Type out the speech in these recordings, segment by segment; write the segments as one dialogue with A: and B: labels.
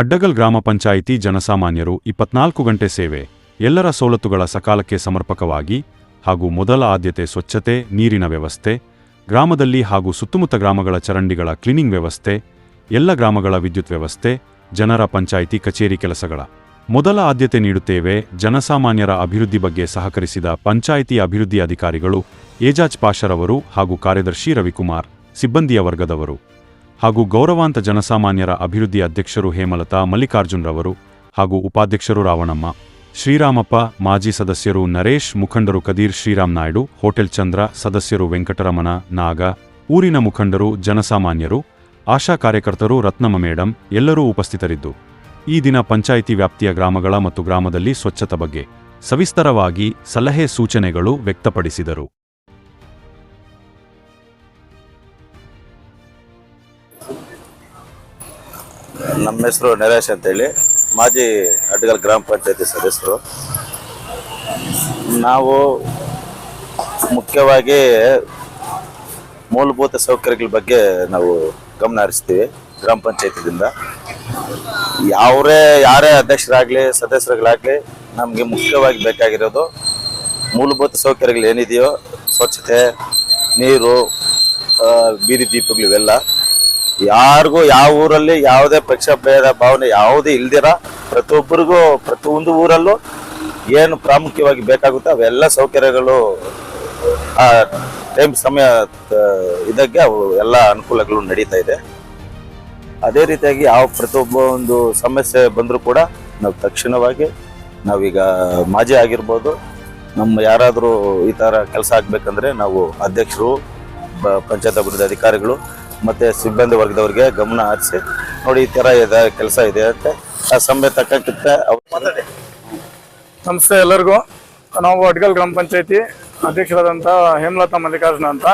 A: ಅಡ್ಡಗಲ್ ಗ್ರಾಮ ಪಂಚಾಯಿತಿ ಜನಸಾಮಾನ್ಯರು ಇಪ್ಪತ್ನಾಲ್ಕು ಗಂಟೆ ಸೇವೆ, ಎಲ್ಲರ ಸವಲತ್ತುಗಳ ಸಕಾಲಕ್ಕೆ ಸಮರ್ಪಕವಾಗಿ ಹಾಗೂ ಮೊದಲ ಆದ್ಯತೆ ಸ್ವಚ್ಛತೆ, ನೀರಿನ ವ್ಯವಸ್ಥೆ, ಗ್ರಾಮದಲ್ಲಿ ಹಾಗೂ ಸುತ್ತಮುತ್ತ ಗ್ರಾಮಗಳ ಚರಂಡಿಗಳ ಕ್ಲೀನಿಂಗ್ ವ್ಯವಸ್ಥೆ, ಎಲ್ಲ ಗ್ರಾಮಗಳ ವಿದ್ಯುತ್ ವ್ಯವಸ್ಥೆ, ಜನರ ಪಂಚಾಯಿತಿ ಕಚೇರಿ ಕೆಲಸಗಳ. ಮೊದಲ ಆದ್ಯತೆ ನೀಡುತ್ತೇವೆ ಜನಸಾಮಾನ್ಯರ ಅಭಿವೃದ್ಧಿ ಬಗ್ಗೆ ಸಹಕರಿಸಿದ ಪಂಚಾಯಿತಿ ಅಭಿವೃದ್ಧಿ ಅಧಿಕಾರಿಗಳು ಏಜಾಜ್ ಪಾಷರವರು ಹಾಗೂ ಕಾರ್ಯದರ್ಶಿ ರವಿಕುಮಾರ್, ಸಿಬ್ಬಂದಿಯ ವರ್ಗದವರು. ಹಾಗೂ ಗೌರವಾಂತ ಜನಸಾಮಾನ್ಯರ ಅಭಿವೃದ್ಧಿ ಅಧ್ಯಕ್ಷರು ಹೇಮಲತಾ ಮಲ್ಲಿಕಾರ್ಜುನ್ರವರು ಹಾಗೂ ಉಪಾಧ್ಯಕ್ಷರು ರಾವಣಮ್ಮ. ಶ್ರೀರಾಮಪ್ಪ, ಮಾಜಿ ಸದಸ್ಯರು ನರೇಶ್, ಮುಖಂಡರು ಕದೀರ್ ಶ್ರೀರಾಮ್ ನಾಯ್ಡು, ಹೋಟೆಲ್ ಚಂದ್ರ, ಸದಸ್ಯರು ವೆಂಕಟರಮಣ, ನಾಗ, ಊರಿನ ಮುಖಂಡರು, ಜನಸಾಮಾನ್ಯರು, ಆಶಾ ಕಾರ್ಯಕರ್ತರು, ರತ್ನಮ್ಮ ಮೇಡಂ, ಎಲ್ಲರೂ ಉಪಸ್ಥಿತರಿದ್ದು. ಈ ದಿನ ಪಂಚಾಯಿತಿ ವ್ಯಾಪ್ತಿಯ ಗ್ರಾಮಗಳ ಮತ್ತು ಗ್ರಾಮದಲ್ಲಿ ಸ್ವಚ್ಛತೆ ಬಗ್ಗೆ ಸವಿಸ್ತರವಾಗಿ ಸಲಹೆ ಸೂಚನೆಗಳು ವ್ಯಕ್ತಪಡಿಸಿದರು.
B: ನಮ್ಮ ಹೆಸರು ನರೇಶ್ ಅಂತೇಳಿ. ಮಾಜಿ ಅಡ್ಗಲ್ ಗ್ರಾಮ ಪಂಚಾಯತಿ ಸದಸ್ಯರು. ನಾವು ಮುಖ್ಯವಾಗಿ ಮೂಲಭೂತ ಸೌಕರ್ಯಗಳ ಬಗ್ಗೆ ನಾವು ಗಮನ ಹರಿಸ್ತೀವಿ ಗ್ರಾಮ ಪಂಚಾಯತಿದಿಂದ. ಯಾವರೇ, ಯಾರೇ ಅಧ್ಯಕ್ಷರಾಗಲಿ, ಸದಸ್ಯರುಗಳಾಗಲಿ ನಮಗೆ ಮುಖ್ಯವಾಗಿ ಬೇಕಾಗಿರೋದು ಮೂಲಭೂತ ಸೌಕರ್ಯಗಳು ಏನಿದೆಯೋ, ಸ್ವಚ್ಛತೆ, ನೀರು ಬೀದಿ ದೀಪಗಳು ಇವೆಲ್ಲ ಯಾರಿಗೂ ಯಾವ ಊರಲ್ಲಿ ಯಾವುದೇ ಪಕ್ಷ ಭೇದ ಭಾವನೆ ಯಾವುದೇ ಇಲ್ದಿರ ಪ್ರತಿಯೊಬ್ಬರಿಗೂ ಪ್ರತಿಯೊಂದು ಊರಲ್ಲೂ ಏನು ಪ್ರಾಮುಖ್ಯವಾಗಿ ಬೇಕಾಗುತ್ತೋ ಅವೆಲ್ಲ ಸೌಕರ್ಯಗಳು, ಆ ಟೈಮ್ ಸಮಯ ಇದಕ್ಕೆ ಅವು ಎಲ್ಲ ಅನುಕೂಲಗಳು ನಡೀತಾ ಇದೆ. ಅದೇ ರೀತಿಯಾಗಿ ಯಾವ ಪ್ರತಿಯೊಬ್ಬ ಒಂದು ಸಮಸ್ಯೆ ಬಂದರೂ ಕೂಡ ನಾವು ತಕ್ಷಣವಾಗಿ ನಾವೀಗ ಮಾಜಿ ಆಗಿರ್ಬೋದು, ನಮ್ಮ ಯಾರಾದರೂ ಈ ಥರ ಕೆಲಸ ಆಗಬೇಕಂದ್ರೆ ನಾವು ಅಧ್ಯಕ್ಷರು ಪಂಚಾಯತ್ ಅಭಿವೃದ್ಧಿ ಅಧಿಕಾರಿಗಳು ಮತ್ತು ಸಿಬ್ಬಂದಿ ವರ್ಗದವ್ರಿಗೆ ಗಮನ ಹರಿಸಿ. ನೋಡಿ, ಈ ಥರ ಇದೆ, ಕೆಲಸ ಇದೆ ಅಂತ ಆ ಸಮಯ ತಕ್ಕಂತೆ
C: ನಮಸ್ತೆ ಎಲ್ಲರಿಗೂ. ನಾವು ಅಡ್ಗಲ್ ಗ್ರಾಮ ಪಂಚಾಯತಿ ಅಧ್ಯಕ್ಷರಾದಂಥ ಹೇಮಲತಾ ಮಲ್ಲಿಕಾರ್ಜುನ ಅಂತ.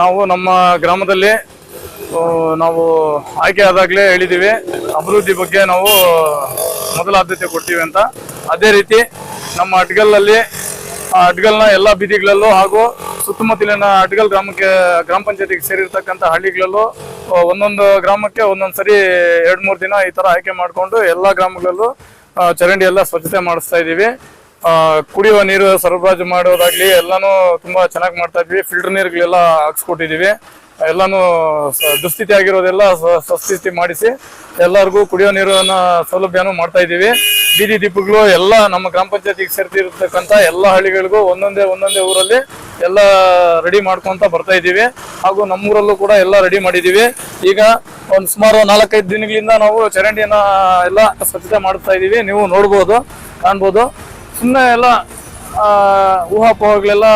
C: ನಾವು ನಮ್ಮ ಗ್ರಾಮದಲ್ಲಿ ನಾವು ಆಯ್ಕೆ ಆದಾಗಲೇ ಹೇಳಿದ್ದೀವಿ ಅಭಿವೃದ್ಧಿ ಬಗ್ಗೆ ನಾವು ಮೊದಲ ಆದ್ಯತೆ ಕೊಡ್ತೀವಿ ಅಂತ. ಅದೇ ರೀತಿ ನಮ್ಮ ಅಡ್ಗಲ್ನಲ್ಲಿ ಆ ಅಡ್ಗಲ್ನ ಎಲ್ಲ ಬೀದಿಗಳಲ್ಲೂ ಹಾಗೂ ಸುತ್ತಮುತ್ತಲಿನ ಅಡ್ಗಲ್ ಗ್ರಾಮಕ್ಕೆ, ಗ್ರಾಮ ಪಂಚಾಯತಿಗೆ ಸೇರಿರ್ತಕ್ಕಂಥ ಹಳ್ಳಿಗಳಲ್ಲೂ ಒಂದೊಂದು ಗ್ರಾಮಕ್ಕೆ ಒಂದೊಂದು ಸರಿ ಎರಡು ಮೂರು ದಿನ ಈ ಥರ ಆಯ್ಕೆ ಮಾಡಿಕೊಂಡು ಎಲ್ಲ ಗ್ರಾಮಗಳಲ್ಲೂ ಚರಂಡಿ ಎಲ್ಲ ಸ್ವಚ್ಛತೆ ಮಾಡಿಸ್ತಾ ಇದ್ದೀವಿ. ಕುಡಿಯುವ ನೀರು ಸರಬರಾಜು ಮಾಡೋದಾಗ್ಲಿ ಎಲ್ಲನೂ ತುಂಬಾ ಚೆನ್ನಾಗಿ ಮಾಡ್ತಾ ಇದ್ವಿ ಫಿಲ್ಟರ್ ನೀರುಗಳೆಲ್ಲ ಹಾಕ್ಸ್ಕೊಟ್ಟಿದೀವಿ ಎಲ್ಲಾನು ದುಸ್ಥಿತಿ ಆಗಿರೋದೆಲ್ಲ ಸ್ವಸ್ಥಿತಿ ಮಾಡಿಸಿ ಎಲ್ಲರಿಗೂ ಕುಡಿಯೋ ನೀರಿನ ಸೌಲಭ್ಯನೂ ಮಾಡ್ತಾ ಇದ್ದೀವಿ. ಬೀದಿ ದೀಪಗಳು ಎಲ್ಲ ನಮ್ಮ ಗ್ರಾಮ ಪಂಚಾಯತಿಗೆ ಸೇರ್ತಿರ್ತಕ್ಕಂಥ ಎಲ್ಲ ಹಳ್ಳಿಗಳಿಗೂ ಒಂದೊಂದೇ ಒಂದೊಂದೇ ಊರಲ್ಲಿ ಎಲ್ಲ ರೆಡಿ ಮಾಡ್ಕೊಂತ ಬರ್ತಾ ಇದ್ದೀವಿ. ಹಾಗೂ ನಮ್ಮೂರಲ್ಲೂ ಕೂಡ ಎಲ್ಲ ರೆಡಿ ಮಾಡಿದ್ದೀವಿ. ಈಗ ಒಂದು ಸುಮಾರು ನಾಲ್ಕೈದು ದಿನಗಳಿಂದ ನಾವು ಚರಂಡಿಯನ್ನ ಎಲ್ಲ ಸ್ವಚ್ಛತೆ ಮಾಡ್ತಾ ಇದ್ದೀವಿ. ನೀವು ನೋಡ್ಬೋದು, ಕಾಣ್ಬೋದು. ಸುಮ್ಮನೆ ಎಲ್ಲ ಊಹಾಪೋಹಗಳೆಲ್ಲ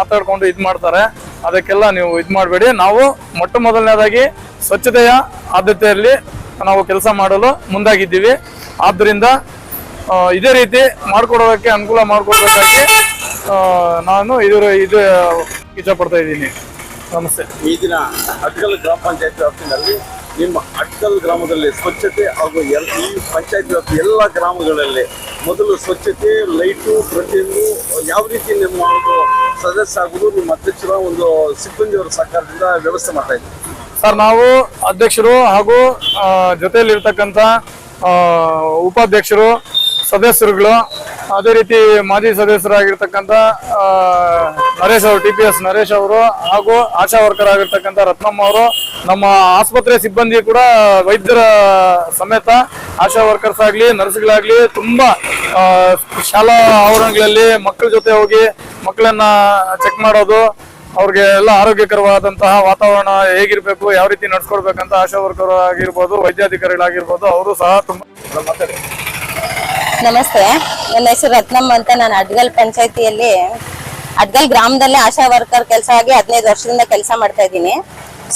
C: ಮಾತಾಡ್ಕೊಂಡು ಇದು ಮಾಡ್ತಾರೆ. ಅದಕ್ಕೆಲ್ಲ ನೀವು ಇದು ಮಾಡಬೇಡಿ. ನಾವು ಮೊಟ್ಟ ಮೊದಲನೇದಾಗಿ ಸ್ವಚ್ಛತೆಯ ಆದ್ಯತೆಯಲ್ಲಿ ನಾವು ಕೆಲಸ ಮಾಡಲು ಮುಂದಾಗಿದ್ದೀವಿ. ಆದ್ದರಿಂದ ಇದೇ ರೀತಿ ಮಾಡಿಕೊಡೋದಕ್ಕೆ ಅನುಕೂಲ ಮಾಡಿಕೊಡ್ಬೇಕಾಗಿ ನಾನು ಇದರ ಇದು ಇಷ್ಟಪಡ್ತಾ ಇದ್ದೀನಿ. ನಮಸ್ತೆ.
D: ಈ ದಿನ ಅಟ್ಕಲ್ ಗ್ರಾಮ ಪಂಚಾಯತ್ ವ್ಯಾಪ್ತಿನಲ್ಲಿ ನಿಮ್ಮ ಅಟ್ಕಲ್ ಗ್ರಾಮದಲ್ಲಿ ಸ್ವಚ್ಛತೆ ಹಾಗೂ ಎಲ್, ಈ ಪಂಚಾಯತ್ ವ್ಯಾಪ್ತಿ ಎಲ್ಲ ಗ್ರಾಮಗಳಲ್ಲಿ ಮೊದಲು ಸ್ವಚ್ಛತೆ, ಲೈಟು, ಪ್ರತಿಯೊಂದು ಯಾವ ರೀತಿ ನಿಮ್ಮ ಒಂದು ಸದಸ್ಯ ಆಗುವುದು ನಿಮ್ಮ ಅಧ್ಯಕ್ಷರ ಒಂದು ಸಿಬ್ಬಂದಿಯವರ ಸಹಕಾರದಿಂದ ವ್ಯವಸ್ಥೆ ಮಾಡ್ತಾ ಇದ್ದೀವಿ
C: ಸರ್, ನಾವು ಅಧ್ಯಕ್ಷರು ಹಾಗೂ ಜೊತೆಯಲ್ಲಿ ಜೊತೆಯಲ್ಲಿರ್ತಕ್ಕಂಥ ಉಪಾಧ್ಯಕ್ಷರು, ಸದಸ್ಯರುಗಳು, ಅದೇ ರೀತಿ ಮಾಜಿ ಸದಸ್ಯರಾಗಿರ್ತಕ್ಕಂಥ ನರೇಶ್ ಅವರು ಟಿ ಪಿ ಎಸ್ ನರೇಶ್ ಅವರು ಹಾಗೂ ಆಶಾ ವರ್ಕರ್ ಆಗಿರ್ತಕ್ಕಂಥ ರತ್ನಮ್ಮ ಅವರು, ನಮ್ಮ ಆಸ್ಪತ್ರೆ ಸಿಬ್ಬಂದಿ ಕೂಡ ವೈದ್ಯರ ಸಮೇತ ಆಶಾ ವರ್ಕರ್ಸ್ ಆಗಲಿ, ನರ್ಸ್ಗಳಾಗಲಿ, ತುಂಬ ಶಾಲಾ ಆವರಣಗಳಲ್ಲಿ ಮಕ್ಕಳ ಜೊತೆ ಹೋಗಿ ಮಕ್ಕಳನ್ನ ಚೆಕ್ ಮಾಡೋದು, ಅವ್ರಿಗೆ ಎಲ್ಲ ಆರೋಗ್ಯಕರವಾದಂತಹ ವಾತಾವರಣ ಹೇಗಿರ್ಬೇಕು, ಯಾವ ರೀತಿ ನಡ್ಸ್ಕೊಡ್ಬೇಕಂತ ಆಶಾ ವರ್ಕರ್ ಆಗಿರ್ಬೋದು, ವೈದ್ಯಾಧಿಕಾರಿಗಳಾಗಿರ್ಬೋದು, ಅವರು ಸಹ ತುಂಬಾ
E: ನಮಸ್ತೆ. ನನ್ನ ಹೆಸರು ರತ್ನಮ್ಮ ಅಂತ. ನಾನು ಅಡ್ಗಲ್ ಪಂಚಾಯತಿಯಲ್ಲಿ, ಅಡ್ಗಲ್ ಗ್ರಾಮದಲ್ಲೇ ಆಶಾ ವರ್ಕರ್ ಕೆಲಸ ಆಗಿ ಹದಿನೈದು ವರ್ಷದಿಂದ ಕೆಲಸ ಮಾಡ್ತಾ ಇದ್ದೀನಿ.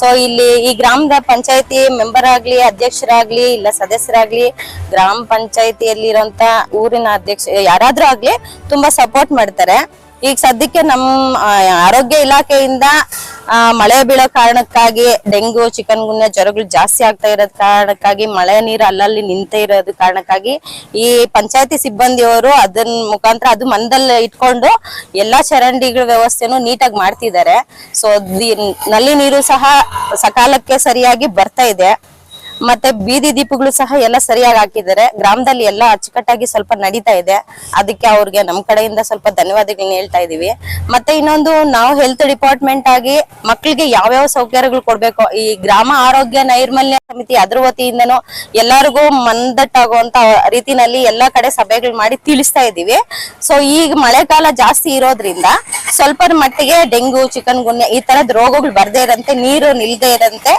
E: ಸೊ ಇಲ್ಲಿ ಈ ಗ್ರಾಮದ ಪಂಚಾಯತಿ ಮೆಂಬರ್ ಆಗ್ಲಿ, ಅಧ್ಯಕ್ಷರಾಗ್ಲಿ, ಇಲ್ಲ ಸದಸ್ಯರಾಗ್ಲಿ, ಗ್ರಾಮ ಪಂಚಾಯತಿಯಲ್ಲಿ ಇರೋಂತ ಊರಿನ ಅಧ್ಯಕ್ಷ, ಯಾರಾದ್ರೂ ಆಗ್ಲಿ ತುಂಬಾ ಸಪೋರ್ಟ್ ಮಾಡ್ತಾರೆ. ಈಗ ಸದ್ಯಕ್ಕೆ ನಮ್ಮ ಆರೋಗ್ಯ ಇಲಾಖೆಯಿಂದ ಮಳೆ ಬೀಳೋ ಕಾರಣಕ್ಕಾಗಿ ಡೆಂಗು ಚಿಕನ್ ಗುನ್ಯ ಜ್ವರಗಳು ಜಾಸ್ತಿ ಆಗ್ತಾ ಇರೋದ್ ಕಾರಣಕ್ಕಾಗಿ ಮಳೆ ನೀರು ಅಲ್ಲಲ್ಲಿ ನಿಂತೇ ಇರೋದ್ ಕಾರಣಕ್ಕಾಗಿ ಈ ಪಂಚಾಯತಿ ಸಿಬ್ಬಂದಿಯವರು ಅದನ್ನ ಮುಖಾಂತರ ಅದು ಮನದಲ್ಲಿ ಇಟ್ಕೊಂಡು ಎಲ್ಲಾ ಚರಂಡಿಗಳ ವ್ಯವಸ್ಥೆನು ನೀಟಾಗಿ ಮಾಡ್ತಿದ್ದಾರೆ. ಸೊ ನಲ್ಲಿ ನೀರು ಸಹ ಸಕಾಲಕ್ಕೆ ಸರಿಯಾಗಿ ಬರ್ತಾ ಇದೆ. ಮತ್ತೆ ಬೀದಿ ದೀಪಗಳು ಸಹ ಎಲ್ಲ ಸರಿಯಾಗಿ ಹಾಕಿದ್ದಾರೆ. ಗ್ರಾಮದಲ್ಲಿ ಎಲ್ಲ ಅಚ್ಚುಕಟ್ಟಾಗಿ ಸ್ವಲ್ಪ ನಡೀತಾ ಇದೆ. ಅದಕ್ಕೆ ಅವ್ರಿಗೆ ನಮ್ ಕಡೆಯಿಂದ ಸ್ವಲ್ಪ ಧನ್ಯವಾದಗಳನ್ನ ಹೇಳ್ತಾ ಇದೀವಿ. ಮತ್ತೆ ಇನ್ನೊಂದು, ನಾವು ಹೆಲ್ತ್ ಡಿಪಾರ್ಟ್ಮೆಂಟ್ ಆಗಿ ಮಕ್ಕಳಿಗೆ ಯಾವ್ಯಾವ ಸೌಕರ್ಯಗಳು ಕೊಡ್ಬೇಕು? ಈ ಗ್ರಾಮ ಆರೋಗ್ಯ ನೈರ್ಮಲ್ಯ ಸಮಿತಿ ಅದ್ರ ವತಿಯಿಂದನೂ ಎಲ್ಲರಿಗೂ ಮಂದಟ್ಟಾಗುವಂತ ರೀತಿನಲ್ಲಿ ಎಲ್ಲಾ ಕಡೆ ಸಭೆಗಳು ಮಾಡಿ ತಿಳಿಸ್ತಾ ಇದೀವಿ ಸೊ ಈಗ ಮಳೆಗಾಲ ಜಾಸ್ತಿ ಇರೋದ್ರಿಂದ ಸ್ವಲ್ಪ ಮಟ್ಟಿಗೆ ಡೆಂಗು, ಚಿಕನ್ ಗುನ್ಯ ಈ ತರದ ರೋಗಗಳು ಬರ್ದೇ ಇರಂತೆ, ನೀರು ನಿಲ್ದೇ ಇರಂತೆ.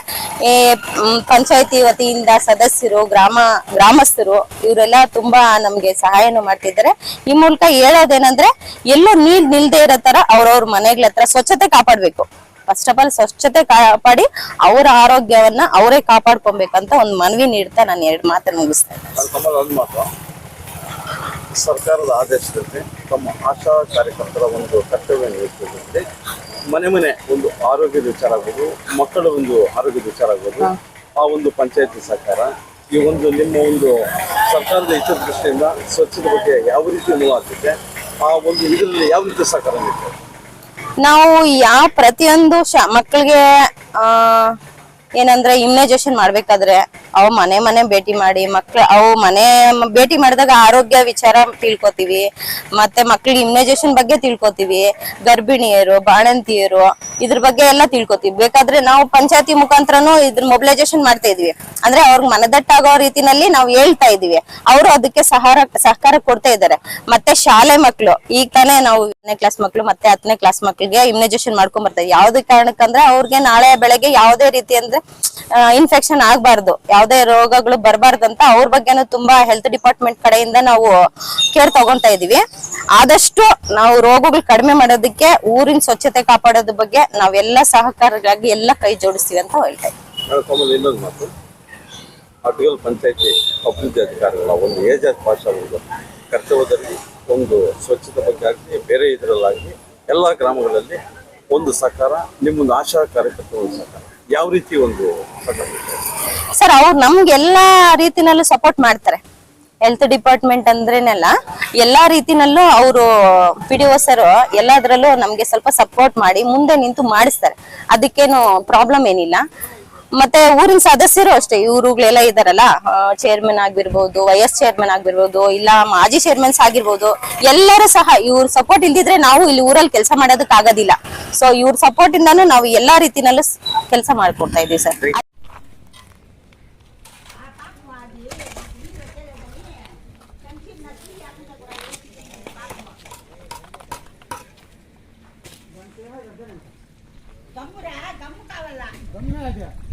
E: ಪಂಚಾಯತಿ ವತಿಯಿಂದ ಸದಸ್ಯರು, ಗ್ರಾಮ, ಗ್ರಾಮಸ್ಥರು ಇವರೆಲ್ಲ ತುಂಬಾ ನಮ್ಗೆ ಸಹಾಯನು ಮಾಡ್ತಿದ್ದಾರೆ. ಈ ಮೂಲಕ ಹೇಳೋದೇನಂದ್ರೆ ಎಲ್ಲೂ ನೀರ್ ನಿಲ್ದೇ ಇರೋ ತರ ಅವ್ರವ್ರ ಮನೆಗಳ ಹತ್ರ ಸ್ವಚ್ಛತೆ ಕಾಪಾಡ್ಬೇಕು. ಫಸ್ಟ್ ಆಫ್ ಆಲ್ ಸ್ವಚ್ಛತೆ ಕಾಪಾಡಿ ಅವರ ಆರೋಗ್ಯವನ್ನ ಅವರೇ ಕಾಪಾಡ್ಕೊಬೇಕಂತ ಒಂದು ಮನವಿ ನೀಡ್ತಾ ನಾನು ಎರಡು ಮಾತನ್ನ
D: ಒಂದು ಮಾತು. ಸರ್ಕಾರದ ಆದೇಶದಂತೆ ತಮ್ಮ ಆಶಾ ಕಾರ್ಯಕರ್ತರ ಒಂದು ಕರ್ತವ್ಯ ನಿರ್ವಹಿಸಿದಂತೆ ಮನೆ ಮನೆ ಒಂದು ಆರೋಗ್ಯದ ವಿಚಾರ ಆಗ್ಬೋದು, ಮಕ್ಕಳ ಒಂದು ಆರೋಗ್ಯದ ವಿಚಾರ ಆಗ್ಬೋದು, ಆ ಒಂದು ಪಂಚಾಯತಿ ಸರ್ಕಾರ, ಈ ಒಂದು ನಿಮ್ಮ ಒಂದು ಸರ್ಕಾರದ ಹಿತದೃಷ್ಟಿಯಿಂದ ಸ್ವಚ್ಛತೆ ಬಗ್ಗೆ ಯಾವ ರೀತಿ ಅನುವಾಗುತ್ತೆ ಆ ಒಂದು ಇದರಲ್ಲಿ ಯಾವ ರೀತಿ ಸಹಕಾರ ನೀಡ್ತಾರೆ?
E: ನಾವು ಯಾವ ಪ್ರತಿಯೊಂದು ಶ ಮಕ್ಕಳಿಗೆ ಏನಂದ್ರೆ ಇಮ್ಯುನೈಸೇಷನ್ ಮಾಡ್ಬೇಕಾದ್ರೆ ಅವು ಮನೆ ಮನೆ ಭೇಟಿ ಮಾಡಿ, ಮಕ್ಳ, ಅವು ಮನೆ ಭೇಟಿ ಮಾಡಿದಾಗ ಆರೋಗ್ಯ ವಿಚಾರ ತಿಳ್ಕೊತೀವಿ. ಮತ್ತೆ ಮಕ್ಳಿಗೆ ಇಮ್ಯುನೈಸೇಷನ್ ಬಗ್ಗೆ ತಿಳ್ಕೊತೀವಿ. ಗರ್ಭಿಣಿಯರು, ಬಾಣಂತಿಯರು, ಇದ್ರ ಬಗ್ಗೆ ಎಲ್ಲ ತಿಳ್ಕೊತೀವಿ. ಬೇಕಾದ್ರೆ ನಾವು ಪಂಚಾಯತಿ ಮುಖಾಂತರನು ಇದ್ರ ಮೊಬಿಲೈಸೇಷನ್ ಮಾಡ್ತಾ ಇದೀವಿ. ಅಂದ್ರೆ ಅವ್ರಿಗೆ ಮನದಟ್ಟಾಗೋ ರೀತಿನಲ್ಲಿ ನಾವು ಹೇಳ್ತಾ ಇದೀವಿ. ಅವರು ಅದಕ್ಕೆ ಸಹಾರ, ಸಹಕಾರ ಕೊಡ್ತಾ ಇದ್ದಾರೆ. ಮತ್ತೆ ಶಾಲೆ ಮಕ್ಕಳು ಈಗ ತಾನೇ ನಾವು ಕ್ಲಾಸ್ ಮಕ್ಕಳು ಮತ್ತೆ ಹತ್ತನೇ ಕ್ಲಾಸ್ ಮಕ್ಕಳಿಗೆ ಇಮ್ಯುನೈಸೇಷನ್ ಮಾಡ್ಕೊಂಡ್ ಬರ್ತಾರೆ ಯಾವ್ದೇ ಕಾರಣಕ್ಕಂದ್ರೆ ಅವ್ರಿಗೆ ನಾಳೆ ಬೆಳಗ್ಗೆ ಯಾವ್ದೇ ರೀತಿ ಅಂದ್ರೆ ಇನ್ಫೆಕ್ಷನ್ ಆಗ್ಬಾರ್ದು. ಯಾವುದೇ ರೋಗಗಳು ಬರಬಾರ್ದಂತ ಅವ್ರ ಬಗ್ಗೆನೂ ತುಂಬಾ ಹೆಲ್ತ್ ಡಿಪಾರ್ಟ್ಮೆಂಟ್ ಕಡೆಯಿಂದ ನಾವು ಕೇರ್ ತಗೊಂತಾ ಇದೀವಿ. ಆದಷ್ಟು ನಾವು ರೋಗಗಳು ಕಡಿಮೆ ಮಾಡೋದಕ್ಕೆ, ಊರಿನ ಸ್ವಚ್ಛತೆ ಕಾಪಾಡೋದ್ರ ಬಗ್ಗೆ ನಾವೆಲ್ಲ ಸಹಕಾರಗಳಾಗಿ ಎಲ್ಲ ಕೈ ಜೋಡಿಸ್ತೀವಿ ಅಂತ ಹೇಳ್ತಾ ಇದ್ದೀವಿ
D: ಒಂದು ಸ್ವಚ್ಛತೆ ಬಗ್ಗೆ ಆಗಲಿ, ಬೇರೆ ಇದರಲ್ಲಾಗಲಿ, ಎಲ್ಲ ಗ್ರಾಮಗಳಲ್ಲಿ ಒಂದು ಸಹಕಾರ, ನಿಮ್ಮೊಂದು ಆಶಾ ಕಾರ್ಯಕರ್ತರ ಸಹಕಾರ. ಯಾವ ರೀತಿ ಒಂದು?
E: ಸರ್, ಅವ್ರು ನಮ್ಗೆಲ್ಲಾ ರೀತಿನಲ್ಲೂ ಸಪೋರ್ಟ್ ಮಾಡ್ತಾರೆ. ಹೆಲ್ತ್ ಡಿಪಾರ್ಟ್ಮೆಂಟ್ ಅಂದ್ರೇನೆಲ್ಲ ಎಲ್ಲಾ ರೀತಿನಲ್ಲೂ ಅವರು ಪಿ ಡಿ ಸರ್ ಎಲ್ಲದ್ರಲ್ಲೂ ನಮ್ಗೆ ಸ್ವಲ್ಪ ಸಪೋರ್ಟ್ ಮಾಡಿ ಮುಂದೆ ನಿಂತು ಮಾಡಿಸ್ತಾರೆ. ಅದಕ್ಕೇನು ಪ್ರಾಬ್ಲಮ್ ಏನಿಲ್ಲ. ಮತ್ತೆ ಊರಿನ ಸದಸ್ಯರು ಅಷ್ಟೇ ಇವರುಗಳೆಲ್ಲ ಇದಾರಲ್ಲ ಚೇರ್ಮನ್ ಆಗಿರ್ಬೋದು ವೈಎಸ್ ಚೇರ್ಮನ್ ಆಗಿರ್ಬೋದು ಇಲ್ಲ ಮಾಜಿ ಚೇರ್ಮನ್ಸ್ ಆಗಿರ್ಬೋದು, ಎಲ್ಲರೂ ಸಹ ಇವ್ರ ಸಪೋರ್ಟ್ ಇಲ್ದಿದ್ರೆ ನಾವು ಇಲ್ಲಿ ಊರಲ್ಲಿ ಕೆಲಸ ಮಾಡೋದಕ್ಕೆ ಆಗೋದಿಲ್ಲ. ಸೊ ಇವ್ರ ಸಪೋರ್ಟ್ ಇಂದಾನು ನಾವು ಎಲ್ಲಾ ರೀತಿನಲ್ಲೂ ಕೆಲಸ ಮಾಡ್ಕೊಡ್ತಾ ಇದೀವಿ ಸರ್.
D: మీ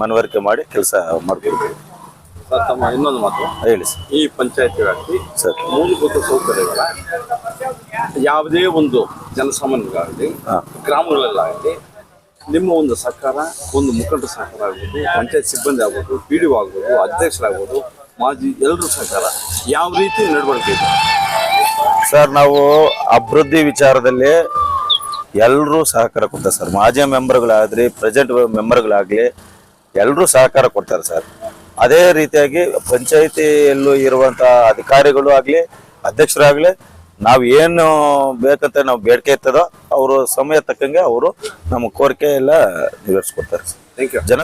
B: ಮನವರಿಕೆ ಮಾಡಿ ಕೆಲಸ ಮಾಡ್ಕೊಡ್ತೀವಿ
D: ಸರ್ ತಮ್ಮ ಇನ್ನೊಂದು ಮಾತು.
B: ಹೇಳಿ ಸರ್.
D: ಈ ಪಂಚಾಯತಿ ವ್ಯಾಪ್ತಿ
B: ಸರ್.
D: ಮೂಲಭೂತ ಸೌಕರ್ಯಗಳ ಯಾವುದೇ ಒಂದು
B: ಜನಸಾಮಾನ್ಯರಾಗಲಿ.
D: ಗ್ರಾಮಗಳಲ್ಲಾಗಲಿ ನಿಮ್ಮ ಒಂದು ಸರ್ಕಾರ ಒಂದು ಮುಖಂಡ ಸಹಕಾರ ಆಗ್ಬೋದು ಪಂಚಾಯತ್ ಸಿಬ್ಬಂದಿ ಆಗ್ಬೋದು ಪಿ ಡಿ ಆಗ್ಬೋದು ಅಧ್ಯಕ್ಷರಾಗ್ಬೋದು ಮಾಜಿ ಎಲ್ಲರೂ ಸಹಕಾರ ಯಾವ ರೀತಿ ನಡವಳಿಕೆ ಇದೆ?
B: ಸರ್ ನಾವು ಅಭಿವೃದ್ಧಿ ವಿಚಾರದಲ್ಲಿ ಎಲ್ಲರೂ ಸಹಕಾರ ಕೊಡ್ತಾರೆ ಸರ್. ಮಾಜಿ ಮೆಂಬರ್ಗಳಾಗಲಿ ಪ್ರೆಸೆಂಟ್ ಮೆಂಬರ್ಗಳಾಗಲಿ ಎಲ್ಲರೂ ಸಹಕಾರ ಕೊಡ್ತಾರೆ ಸರ್. ಅದೇ ರೀತಿಯಾಗಿ ಪಂಚಾಯಿತಿಯಲ್ಲೂ ಇರುವಂತ ಅಧಿಕಾರಿಗಳು ಆಗಲಿ ಅಧ್ಯಕ್ಷರಾಗಲಿ ನಾವು ಏನು ಬೇಕಂತ ನಾವು ಬೇಡಿಕೆ ಇರ್ತದೋ ಅವರು ಸಮಯ ತಕ್ಕಂಗೆ ಅವರು ನಮ್ಮ ಕೋರಿಕೆ ಎಲ್ಲ ನೆರವೇರಿಸ್ಕೊಡ್ತಾರೆ
D: ಯು
B: ಜನ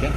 B: ya